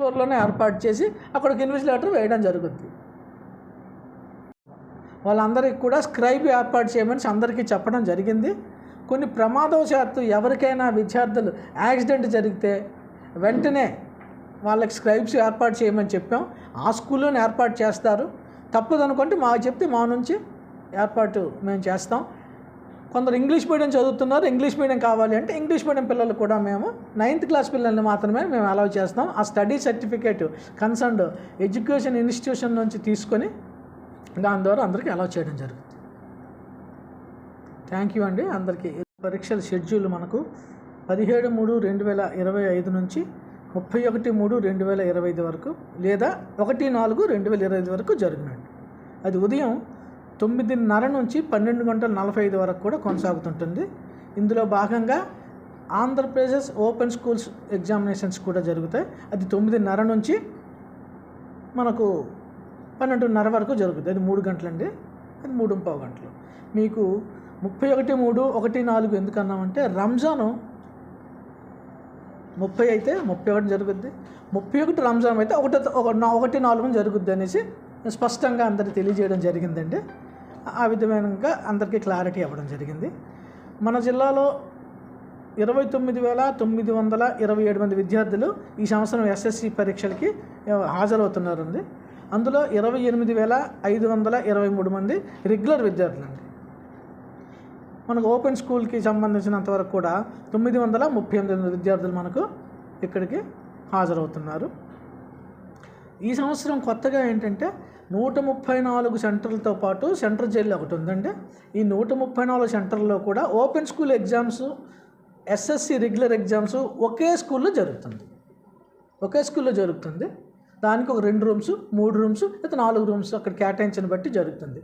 ఫ్లోర్లోనే ఏర్పాటు చేసి అక్కడికి ఇన్విజిలేటర్ వేయడం జరుగుద్ది. వాళ్ళందరికీ కూడా స్క్రైబ్ ఏర్పాటు చేయమని అందరికీ చెప్పడం జరిగింది. కొన్ని ప్రమాదవశాత్తు ఎవరికైనా విద్యార్థులు యాక్సిడెంట్ జరిగితే వెంటనే వాళ్ళకి స్క్రైబ్స్ ఏర్పాటు చేయమని చెప్పాం. ఆ స్కూల్లోనే ఏర్పాటు చేస్తారు. తప్పదనుకుంటే మాకు చెప్తే మా నుంచి ఏర్పాటు మేము చేస్తాం. కొందరు ఇంగ్లీష్ మీడియం చదువుతున్నారు ఇంగ్లీష్ మీడియం కావాలి అంటే ఇంగ్లీష్ మీడియం పిల్లలు కూడా మేము నైన్త్ క్లాస్ పిల్లల్ని మాత్రమే మేము అలౌ చేస్తాం. ఆ study certificate concerned education institution నుంచి తీసుకొని దాని ద్వారా అందరికీ అలౌ చేయడం జరుగుతుంది. థ్యాంక్ యూ అండి. అందరికీ పరీక్షల షెడ్యూల్ మనకు పదిహేడు మూడు రెండు వేల ఇరవై ఐదు నుంచి ముప్పై ఒకటి మూడు రెండు వేల ఇరవై ఐదు వరకు లేదా ఒకటి నాలుగు రెండు వేల ఇరవై ఐదు వరకు జరుగునండి. అది ఉదయం తొమ్మిదిన్నర నుంచి పన్నెండు గంటల నలభై ఐదు వరకు కూడా కొనసాగుతుంటుంది. ఇందులో భాగంగా ఆంధ్రప్రదేశ్ ఓపెన్ స్కూల్స్ ఎగ్జామినేషన్స్ కూడా జరుగుతాయి. అది తొమ్మిదిన్నర నుంచి మనకు పన్నెండున్నర వరకు జరుగుతుంది అది మూడు గంటలండి. అది మూడు పావు గంటలు. మీకు ముప్పై ఒకటి మూడు ఒకటి నాలుగు ఎందుకన్నామంటే రంజాను ముప్పై అయితే ముప్పై ఒకటి జరుగుద్ది. ముప్పై ఒకటి రంజాన్ అయితే ఒకటి ఒకటి నాలుగు జరుగుద్ది అనేసి స్పష్టంగా అందరికి తెలియజేయడం జరిగిందండి. ఆ విధమైనగా అందరికీ క్లారిటీ ఇవ్వడం జరిగింది. మన జిల్లాలో ఇరవై తొమ్మిది వేల తొమ్మిది వందల ఇరవై ఏడు మంది విద్యార్థులు ఈ సంవత్సరం ఎస్ఎస్సి పరీక్షలకి హాజరవుతున్నారండి. అందులో ఇరవై ఎనిమిది వేల ఐదు వందల ఇరవై మూడు మంది రెగ్యులర్ విద్యార్థులండి. మనకు ఓపెన్ స్కూల్కి సంబంధించినంత వరకు కూడా తొమ్మిది వందల ముప్పై ఎనిమిది విద్యార్థులు మనకు ఇక్కడికి హాజరవుతున్నారు. ఈ సంవత్సరం కొత్తగా ఏంటంటే నూట ముప్పై నాలుగు సెంటర్లతో పాటు సెంటర్ జైలు ఒకటి ఉందండి. ఈ నూట ముప్పై నాలుగు సెంటర్లో కూడా open school exams SSC regular exams ఒకే స్కూల్లో జరుగుతుంది. ఒకే స్కూల్లో జరుగుతుంది. దానికి ఒక రెండు రూమ్స్ మూడు రూమ్స్ లేదా నాలుగు రూమ్స్ అక్కడ కేటాయించిన బట్టి జరుగుతుంది.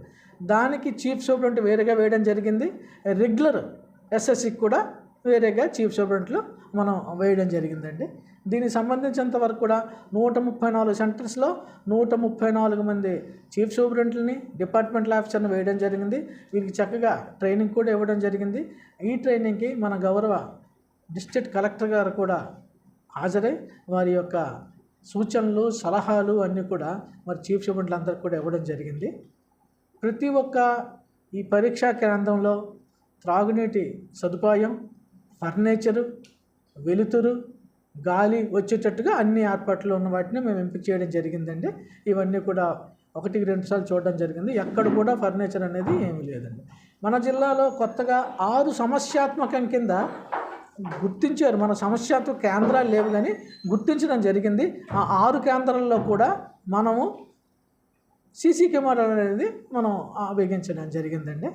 దానికి చీఫ్ సూపరింట్ వేరేగా వేయడం జరిగింది. రెగ్యులర్ ఎస్ఎస్సికి కూడా వేరేగా చీఫ్ సూపరింట్లో మనం వేయడం జరిగిందండి. దీనికి సంబంధించినంత వరకు కూడా నూట ముప్పై నాలుగు సెంటర్స్లో నూట ముప్పై నాలుగు మంది చీఫ్ సూపరింట్లని డిపార్ట్మెంటల్ ఆఫీసర్ని వేయడం జరిగింది. వీరికి చక్కగా ట్రైనింగ్ కూడా ఇవ్వడం జరిగింది. ఈ ట్రైనింగ్కి మన గౌరవ డిస్ట్రిక్ట్ కలెక్టర్ గారు కూడా హాజరై వారి యొక్క సూచనలు సలహాలు అన్నీ కూడా మరి చీఫ్ సూపరింట్లు అందరికి కూడా ఇవ్వడం జరిగింది. ప్రతి ఒక్క ఈ పరీక్షా కేంద్రంలో త్రాగునీటి సదుపాయం ఫర్నిచరు వెలుతురు గాలి వచ్చేటట్టుగా అన్ని ఏర్పాట్లు ఉన్న వాటిని మేము ఎంపిక చేయడం జరిగిందండి. ఇవన్నీ కూడా ఒకటికి రెండు సార్లు చూడడం జరిగింది. ఎక్కడ కూడా ఫర్నిచర్ అనేది ఏమీ లేదండి. మన జిల్లాలో కొత్తగా ఆరు సమస్యాత్మకం కింద గుర్తించారు. మన సమస్యాత్మక కేంద్రాలు లేవు కానీ గుర్తించడం జరిగింది. ఆ ఆరు కేంద్రాల్లో కూడా మనము సీసీ కెమెరాలు అనేది మనం వేగించడం జరిగిందండి.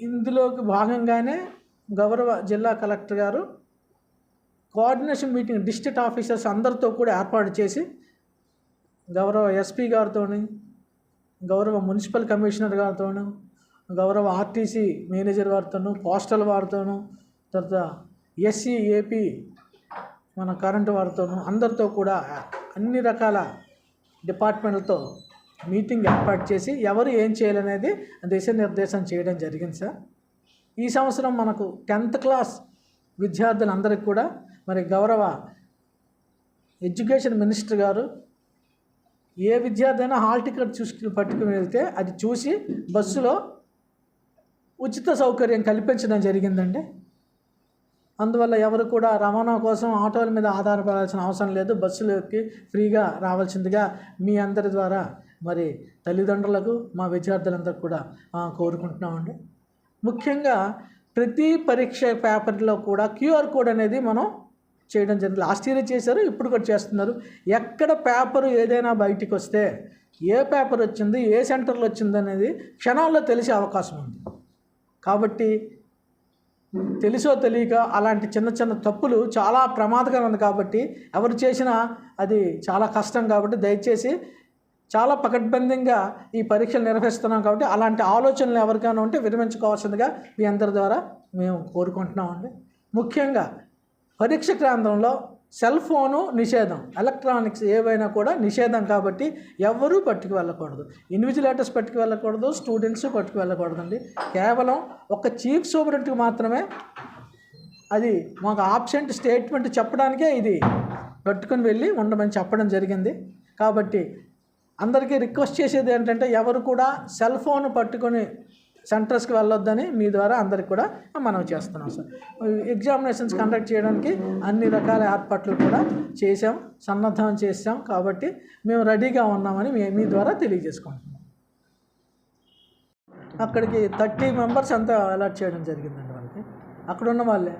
ఇందులోకి భాగంగానే గౌరవ జిల్లా కలెక్టర్ గారు కోఆర్డినేషన్ మీటింగ్ డిస్ట్రిక్ట్ ఆఫీసర్స్ అందరితో కూడా ఏర్పాటు చేసి గౌరవ ఎస్పీ గారితో గౌరవ మున్సిపల్ కమిషనర్ గారితోనూ గౌరవ ఆర్టీసీ మేనేజర్ వారితోనూ పోస్టల్ వారితోనూ తర్వాత ఎస్సీ ఏపీ మన కరెంటు వారితోనూ అందరితో కూడా అన్ని రకాల డిపార్ట్మెంట్లతో మీటింగ్ ఏర్పాటు చేసి ఎవరు ఏం చేయాలనేది దిశానిర్దేశం చేయడం జరిగింది సార్. ఈ సంవత్సరం మనకు టెన్త్ క్లాస్ విద్యార్థులందరికీ కూడా మరి గౌరవ ఎడ్యుకేషన్ మినిస్టర్ గారు ఏ విద్యార్థి అయినా హాల్ టికెట్ చూసుకుని పట్టుకుని వెళ్తే అది చూసి బస్సులో ఉచిత సౌకర్యం కల్పించడం జరిగిందండి. అందువల్ల ఎవరు కూడా రవాణా కోసం ఆటోల మీద ఆధారపడాల్సిన అవసరం లేదు. బస్సులోకి ఫ్రీగా రావాల్సిందిగా మీ అందరి ద్వారా మరి తల్లిదండ్రులకు మా విద్యార్థులందరికీ కూడా కోరుకుంటున్నామండి. ముఖ్యంగా ప్రతి పరీక్ష పేపర్లో కూడా క్యూఆర్ కోడ్ అనేది మనం చేయడం జరిగింది. లాస్ట్ ఇయర్ చేశారు ఇప్పుడు కూడా చేస్తున్నారు. ఎక్కడ పేపర్ ఏదైనా బయటికి వస్తే ఏ పేపర్ వచ్చింది ఏ సెంటర్లో వచ్చింది అనేది క్షణాల్లో తెలిసే అవకాశం ఉంది. కాబట్టి తెలుసో తెలియక అలాంటి చిన్న చిన్న తప్పులు చాలా ప్రమాదకరం ఉంది కాబట్టి ఎవరు చేసినా అది చాలా కష్టం కాబట్టి దయచేసి చాలా పకడ్బందీగా ఈ పరీక్షలు నిర్వహిస్తున్నాం కాబట్టి అలాంటి ఆలోచనలు ఎవరికైనా ఉంటే విరమించుకోవాల్సిందిగా మీ అందరి ద్వారా మేము కోరుకుంటున్నామండి. ముఖ్యంగా పరీక్ష కేంద్రంలో సెల్ ఫోను నిషేధం ఎలక్ట్రానిక్స్ ఏవైనా కూడా నిషేధం కాబట్టి ఎవరూ పట్టుకు వెళ్ళకూడదు. ఇన్విజిలేటర్స్ పట్టుకు వెళ్ళకూడదు స్టూడెంట్స్ పట్టుకు వెళ్ళకూడదండి. కేవలం ఒక చీఫ్ సూపరింట్కి మాత్రమే అది మాకు ఆబ్సెంట్ స్టేట్మెంట్ చెప్పడానికే ఇది పట్టుకొని వెళ్ళి ఉండమని చెప్పడం జరిగింది. కాబట్టి అందరికీ రిక్వెస్ట్ చేసేది ఏంటంటే ఎవరు కూడా సెల్ ఫోన్ పట్టుకొని సెంటర్స్కి వెళ్ళొద్దని మీ ద్వారా అందరికి కూడా మనం చేస్తున్నాం సార్. ఎగ్జామినేషన్స్ కండక్ట్ చేయడానికి అన్ని రకాల ఏర్పాట్లు కూడా చేసాం సన్నద్ధం చేసాం కాబట్టి మేము రెడీగా ఉన్నామని మీ మీ ద్వారా తెలియజేసుకుంటున్నాం. అక్కడికి థర్టీ మెంబర్స్ అంతా అలర్ట్ చేయడం జరిగిందండి వాళ్ళకి. అక్కడ ఉన్న వాళ్ళే.